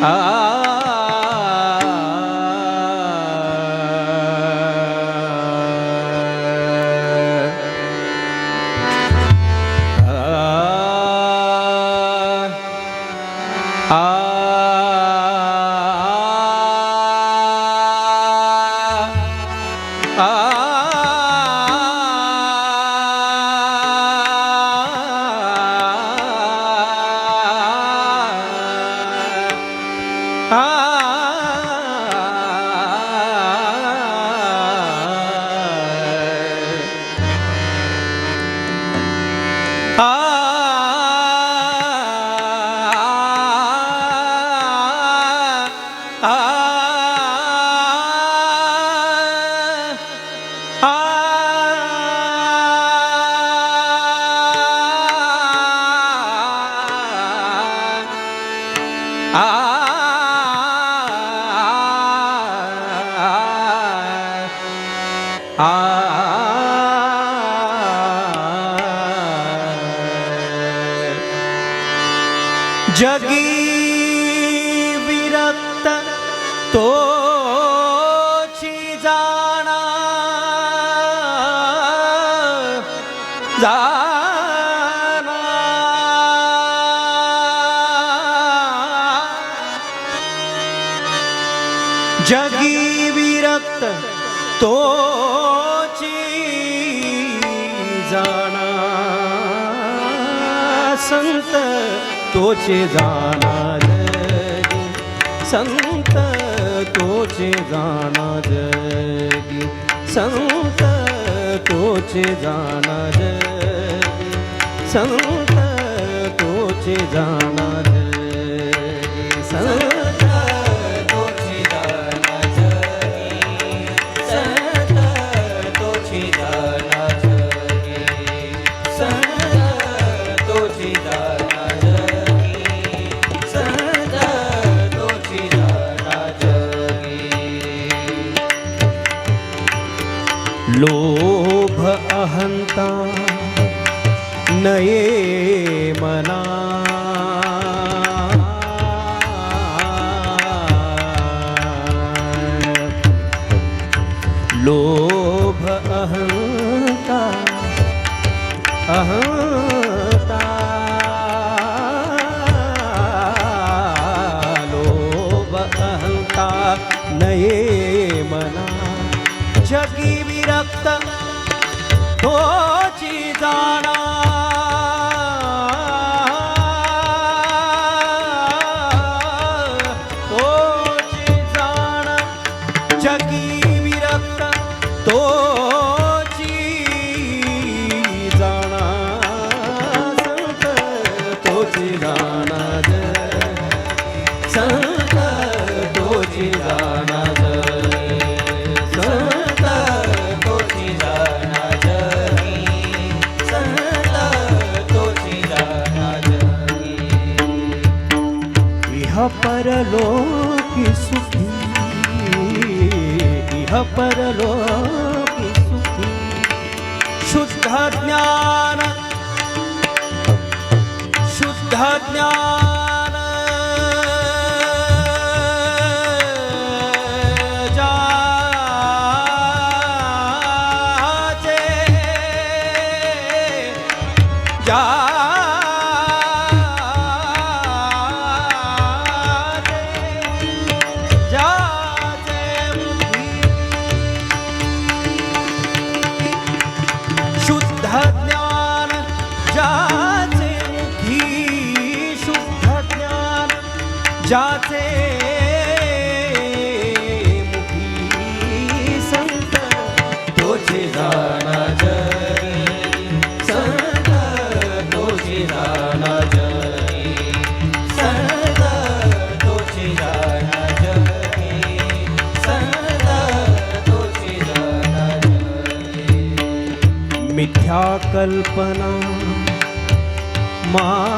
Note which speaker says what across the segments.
Speaker 1: Ah. ah जगी विरक्त तोची जाणा जाणा जगी विरक्त तोची जाणा. संत तोचे जाणा जगी संत तोचे जाणा जगी संत तोचे जाणा जगी संत तोचे जाणा जगी संत लोभ अहंता नये मना। लोभ अहंता अहंता नये मना। जगी विरक्त तोची जाणा। तोची परलोकी सुखी इह परलोक सुखी। शुद्ध ज्ञान शुद्ध ज्ञान। जाते मुखी संत मिथ्या कल्पना मा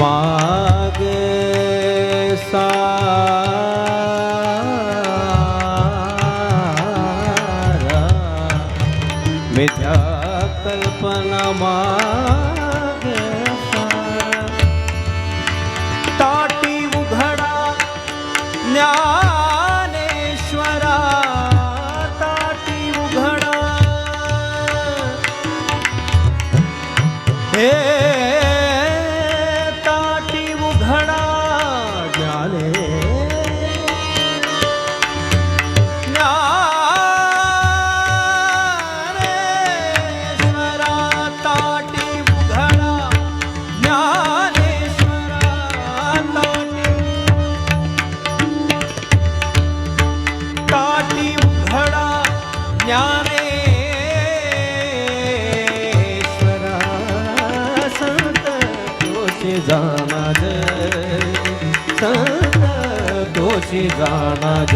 Speaker 1: मागे सारा मिथ्या कल्पना मागे सारा ताटी उघडा ज्ञानेश्वरा जाणार संत दोषी जाणार